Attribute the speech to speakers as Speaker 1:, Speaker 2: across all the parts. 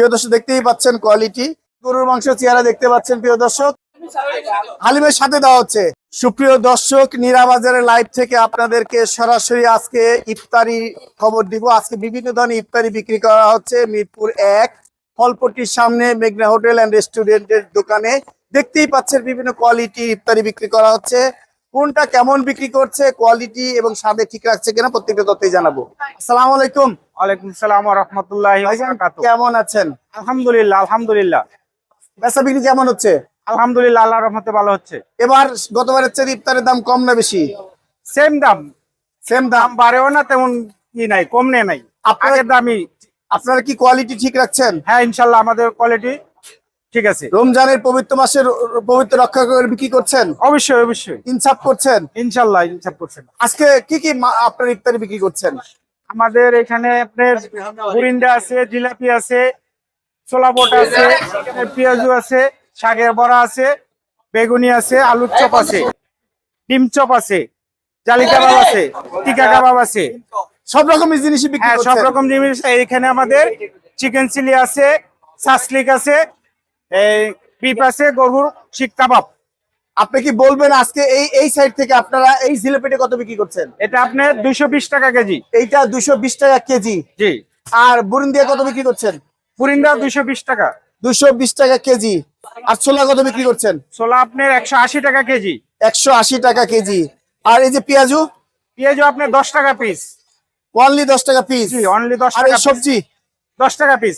Speaker 1: প্রিয় দর্শক দেখতেই পাচ্ছেন কোয়ালিটি গরুর মাংস চেহারা দেখতে পাচ্ছেন প্রিয় দর্শক। হালিমের সাথে দেওয়া হচ্ছে। সুপ্রিয় দর্শক, নিরাবাজারের লাইভ থেকে আপনাদেরকে সরাসরি আজকে ইফতারি খবর দিব। আজকে বিভিন্ন ধরনের ইফতারি বিক্রি করা হচ্ছে মিরপুর এক, ফলপট্টির সামনে মেঘনা হোটেল অ্যান্ড রেস্টুরেন্টের দোকানে। দেখতেই পাচ্ছেন বিভিন্ন কোয়ালিটি ইফতারি বিক্রি করা হচ্ছে। কোনটা কেমন বিক্রি করছে কোয়ালিটি এবং স্বাদে ঠিক রাখছে কিনা প্রত্যেকটা তথ্যই জানাব। আসসালামু আলাইকুম।
Speaker 2: ওয়ালাইকুম সালাম রহমতুল্লাহ
Speaker 1: কেমন আছেন?
Speaker 2: আলহামদুলিল্লাহ আলহামদুলিল্লাহ।
Speaker 1: বেচা বিক্রি কেমন হচ্ছে?
Speaker 2: আলহামদুলিল্লাহ আল্লাহ রহমতে ভালো হচ্ছে।
Speaker 1: এবার গতবারের চেয়ে ইফতারের দাম কম না বেশি?
Speaker 2: সেম দাম।
Speaker 1: সেম দাম।
Speaker 2: বাড়েও না তেমন কি নাই কম নেই নাই।
Speaker 1: আপনারা-
Speaker 2: আগের দামই।
Speaker 1: আপনারা কি কোয়ালিটি ঠিক রাখছেন?
Speaker 2: হ্যাঁ ইনশাল্লাহ আমাদের কোয়ালিটি ঠিক আছে।
Speaker 1: রমজানের পবিত্র মাসের পবিত্র রক্ষা করে বিক্রি করছেন?
Speaker 2: অবশ্যই অবশ্যই।
Speaker 1: ইনসাফ করছেন?
Speaker 2: ইনশাল্লাহ ইনসাফ করছেন।
Speaker 1: আজকে কি কি আপনার ইফতারি বিক্রি করছেন?
Speaker 2: আমাদের এখানে আপনার বুরিন্দা আছে জিলাপি আছে ছোলা বট আছে পেঁয়াজু আছে শাকের বড়া আছে বেগুনি আছে আলুর চপ আছে ডিম চপ আছে জালি কাবাব আছে টিকা কাবাব আছে।
Speaker 1: সব রকমের বিক্রি
Speaker 2: হ্যাঁ সব রকম জিনিস। এখানে আমাদের চিকেন চিলি আছে সাসলিক আছে এই আছে গরুর শিক কাবাব
Speaker 1: আপনি কি বলবেন আজকে এই এই সাইড থেকে আপনারা এই জিলেপিটা কত বিক্রি করছেন?
Speaker 2: এটা আপনার দুইশো টাকা কেজি।
Speaker 1: এইটা দুইশো বিশ টাকা কেজি।
Speaker 2: জি।
Speaker 1: আর বুরিন দিয়ে কত বিক্রি করছেন?
Speaker 2: পুরিন্দা দুইশো টাকা।
Speaker 1: দুইশো বিশ টাকা কেজি। আর ছোলা কত বিক্রি করছেন?
Speaker 2: ছোলা আপনার একশো আশি টাকা কেজি।
Speaker 1: একশো আশি টাকা কেজি। আর এই যে পেঁয়াজু?
Speaker 2: পেঁয়াজও আপনার দশ টাকা পিস।
Speaker 1: অনলি দশ টাকা পিস
Speaker 2: অনলি দশ টাকা
Speaker 1: সবজি?
Speaker 2: দশ টাকা পিস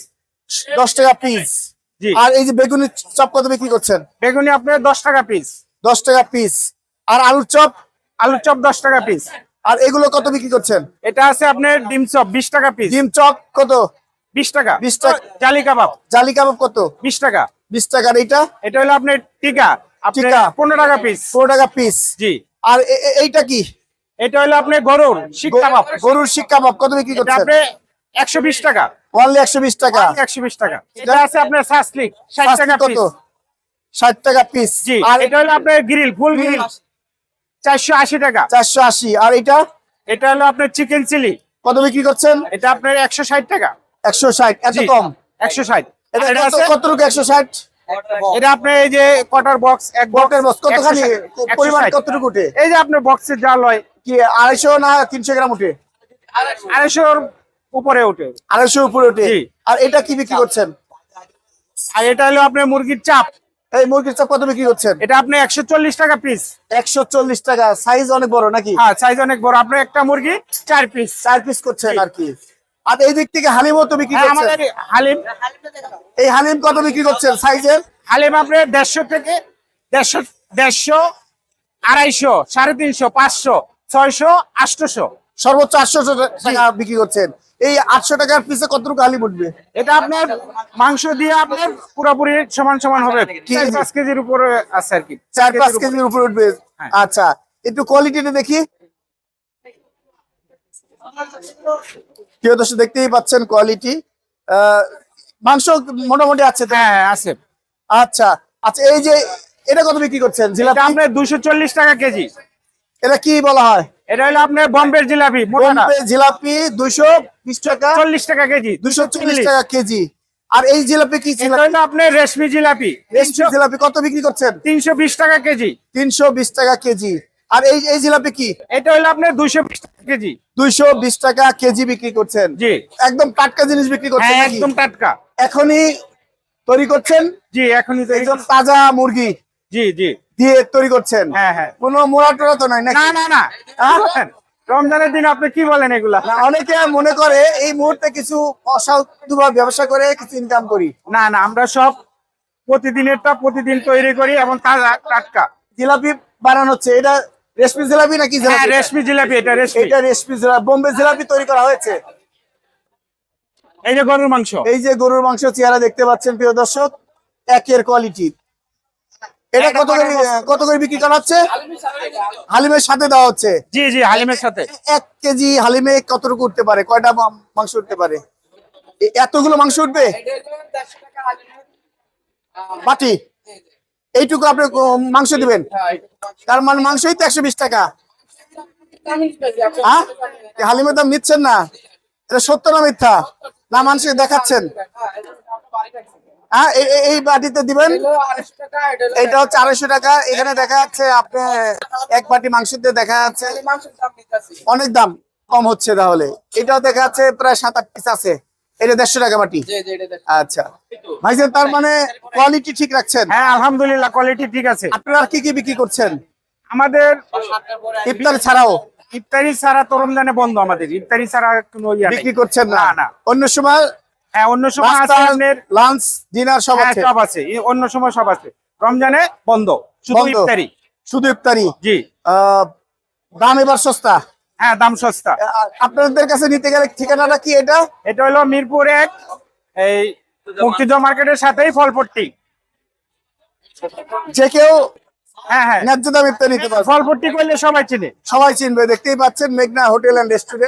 Speaker 1: দশ টাকা পিস আর এই যে বেগুনি চপ কত বিক্রি করছেন?
Speaker 2: বেগুনি আপনার দশ টাকা পিস
Speaker 1: দশ টাকা পিস আর আলুর চপ?
Speaker 2: আলুর চপ দশ টাকা পিস
Speaker 1: আর এগুলো কত বিক্রি করছেন?
Speaker 2: এটা আছে আপনার ডিম চপ বিশ টাকা পিস
Speaker 1: ডিম চপ কত?
Speaker 2: বিশ টাকা।
Speaker 1: বিশ টাকা।
Speaker 2: জালি কাবাব।
Speaker 1: জালি কাবাব কত?
Speaker 2: বিশ টাকা।
Speaker 1: বিশ টাকার এইটা?
Speaker 2: এটা হলো আপনার টিকা।
Speaker 1: টিকা।
Speaker 2: পনেরো টাকা পিস
Speaker 1: পনেরো টাকা পিস
Speaker 2: জি।
Speaker 1: আর এইটা কি?
Speaker 2: এটা হলো আপনার গরুর শিক কাবাব।
Speaker 1: গরুর শিক কাবাব কত বিক্রি করছেন?
Speaker 2: আপনি একশো বিশ টাকা।
Speaker 1: অনলি একশো বিশ টাকা।
Speaker 2: একশো বিশ টাকা। এটা আছে আপনার সাসলিক ষাট
Speaker 1: শাস্তি
Speaker 2: টাকা
Speaker 1: কত?
Speaker 2: পিস
Speaker 1: ষাট টাকা পিস
Speaker 2: জি
Speaker 1: আর
Speaker 2: এটা হলো আপনার গ্রিল ফুল গ্রিল চারশো আশি টাকা।
Speaker 1: চারশো আশি। আর এটা?
Speaker 2: এটা হলো আপনার চিকেন চিলি
Speaker 1: কত বিক্রি করছেন?
Speaker 2: এটা আপনার একশো ষাট টাকা।
Speaker 1: একশো ষাট এত কম।
Speaker 2: একশো ষাট।
Speaker 1: এটা
Speaker 2: এটা
Speaker 1: কত- একশো ষাট?
Speaker 2: এটা আপনার এই যে কটার বক্স এক
Speaker 1: বটের বস কতখানি?
Speaker 2: 160
Speaker 1: পরিমাণ
Speaker 2: 160
Speaker 1: কতটুকু উঠে?
Speaker 2: এই যে আপনার বক্সের জাল হয়।
Speaker 1: কি আড়াইশো না তিনশো গ্রাম উঠে?
Speaker 2: আড়াইশোর উপরে ওঠে।
Speaker 1: আড়াইশো উপরে উঠে আর এটা কি বিক্রি করছেন?
Speaker 2: আর এটা হলো আপনার মুরগির চাপ।
Speaker 1: এই মুরগির চাপ কত বিক্রি করছেন?
Speaker 2: এটা আপনি একশো চল্লিশ টাকা পিস
Speaker 1: একশো চল্লিশ টাকা। সাইজ অনেক বড় নাকি?
Speaker 2: হ্যাঁ সাইজ অনেক বড়। আপনার একটা মুরগি চার পিস
Speaker 1: চার পিস করছেন আর কি। আর এই দিক থেকে হালিমও তো বিক্রি করছেন?
Speaker 2: আমাদের হালিম।
Speaker 1: এই হালিম কত বিক্রি করছেন সাইজের
Speaker 2: হালিম আপনি দেড়শো থেকে দেড়শো দেড়শো আড়াইশো সাড়ে তিনশো পাঁচশো ছয়শো আটশোশো।
Speaker 1: সর্বোচ্চ আটশো টাকা বিক্রি করছেন। এই আটশো টাকার পিসে কতটুকু হালিম উঠবে
Speaker 2: এটা আপনার মাংস দিয়ে আপনার পুরোপুরি সমান সমান হবে। পাঁচ কেজির উপরে আছে আর কি।
Speaker 1: চার পাঁচ
Speaker 2: কেজির উপরে।
Speaker 1: উঠবে।
Speaker 2: হ্যাঁ।
Speaker 1: আচ্ছা একটু কোয়ালিটিটা দেখি। প্রিয় দর্শক দেখতেই পাচ্ছেন কোয়ালিটি মাংস মোটামুটি আছে
Speaker 2: হ্যাঁ আছে।
Speaker 1: আচ্ছা আচ্ছা এই যে এটা কত বিক্রি করছেন? জিলাপি?
Speaker 2: আপনার দুশো টাকা কেজি।
Speaker 1: এটা কি বলা হয়?
Speaker 2: এটা হলো আপনার বম্বের জিলাপি
Speaker 1: বোম্বে জিলাপি দুইশো বিশ টাকা
Speaker 2: চল্লিশ টাকা কেজি
Speaker 1: দুশো চল্লিশ টাকা কেজি। আর এই জিলাপি কি জিলাপি?
Speaker 2: রেশমি জিলাপি
Speaker 1: রেশমি জিলাপি কত বিক্রি করছেন?
Speaker 2: তিনশো বিশ টাকা কেজি।
Speaker 1: তিনশো বিশ টাকা কেজি। আর এই এই জিলাপি কি?
Speaker 2: এটা হলো আপনার দুইশো বিশ টাকা কেজি।
Speaker 1: দুইশো বিশ টাকা কেজি বিক্রি করছেন।
Speaker 2: জি।
Speaker 1: একদম টাটকা জিনিস বিক্রি করছেন
Speaker 2: হ্যাঁ একদম টাটকা।
Speaker 1: এখনই তৈরি করছেন?
Speaker 2: জি এখনই
Speaker 1: একদম তাজা মুরগি।
Speaker 2: জি জি।
Speaker 1: দিয়ে তৈরি করছেন?
Speaker 2: হ্যাঁ হ্যাঁ।
Speaker 1: কোনো মোড়া টোড়া তো নাই
Speaker 2: না না না।
Speaker 1: হ্যাঁ?
Speaker 2: রমজানের দিন আপনি কি বলেন এগুলা?
Speaker 1: অনেকে মনে করে এই মুহূর্তে কিছু অসাধু বা ব্যবসা করে কিছু ইনকাম করি।
Speaker 2: না না আমরা সব প্রতিদিনেরটা প্রতিদিন তৈরি করি এবং তাজা টাটকা।
Speaker 1: জিলাপি বানানো হচ্ছে। এটা রেশমি জিলাপি নাকি
Speaker 2: হ্যাঁ রেশমি জিলাপি এটা রেশমি।
Speaker 1: এটা রেশমি জিলাপি বোম্বে জিলাপি তৈরি করা হয়েছে।
Speaker 2: এই যে গরুর মাংস।
Speaker 1: এই যে গরুর মাংস চেহারা দেখতে পাচ্ছেন প্রিয় দর্শক একের কোয়ালিটি এটা কত করে কত করে বিক্রি করা হচ্ছে হালিমের সাথে দেওয়া হচ্ছে।
Speaker 2: জি জি হালিমের সাথে।
Speaker 1: এক কেজি হালিমে কতটুকু উঠতে পারে? কয়টা মাংস উঠতে পারে? এতগুলো মাংস উঠবে? বাটি? এইটুকু আপনি মাংস দিবেন? তার মানে মাংসই তো একশো বিশ টাকা। হ্যাঁ হালিমের দাম নিচ্ছেন না। এটা সত্য না মিথ্যা? না মানুষকে দেখাচ্ছেন। হ্যাঁ এই বাটিতে দিবেন? এটা হচ্ছে আড়াইশো টাকা। এখানে দেখা যাচ্ছে আপনি এক বাটি মাংস দিয়ে দেখা যাচ্ছে অনেক দাম কম হচ্ছে তাহলে। এটাও দেখা যাচ্ছে প্রায় সাত আট পিস আছে। এটা দেড়শো টাকা বাটি। আচ্ছা। ভাইজান তার মানে কোয়ালিটি ঠিক রাখছেন?
Speaker 2: হ্যাঁ আলহামদুলিল্লাহ কোয়ালিটি ঠিক আছে।
Speaker 1: আপনারা কি কি বিক্রি করছেন?
Speaker 2: আমাদের
Speaker 1: ইফতার ছাড়াও?
Speaker 2: ইফতারি ছাড়া তো রমজানে বন্ধ আমাদের। ইফতারি ছাড়া কোনো
Speaker 1: বিক্রি করছেন না?
Speaker 2: না।
Speaker 1: অন্য সময়
Speaker 2: হ্যাঁ অন্য সময় আছে
Speaker 1: লাঞ্চ ডিনার সব
Speaker 2: হ্যাঁ,
Speaker 1: আছে।
Speaker 2: সব আছে। অন্য সময় সব আছে। রমজানে বন্ধ শুধু। ইফতারি।
Speaker 1: শুধু ইফতারি?
Speaker 2: জি।
Speaker 1: দাম এবার সস্তা?
Speaker 2: হ্যাঁ দাম সস্তা।
Speaker 1: আপনাদের কাছে নিতে গেলে ঠিকানাটা কি এটা?
Speaker 2: এটা হলো মিরপুর এক এই মুক্তিযুদ্ধ মার্কেটের সাথেই ফলপট্টি।
Speaker 1: যে কেউ
Speaker 2: হ্যাঁ হ্যাঁ।
Speaker 1: ন্যায্য দাম ইফতার নিতে পারবে।
Speaker 2: ফলপট্টি করলে সবাই চিনে।
Speaker 1: সবাই চিনবে দেখতেই পাচ্ছেন মেঘনা হোটেল অ্যান্ড রেস্টুরেন্ট।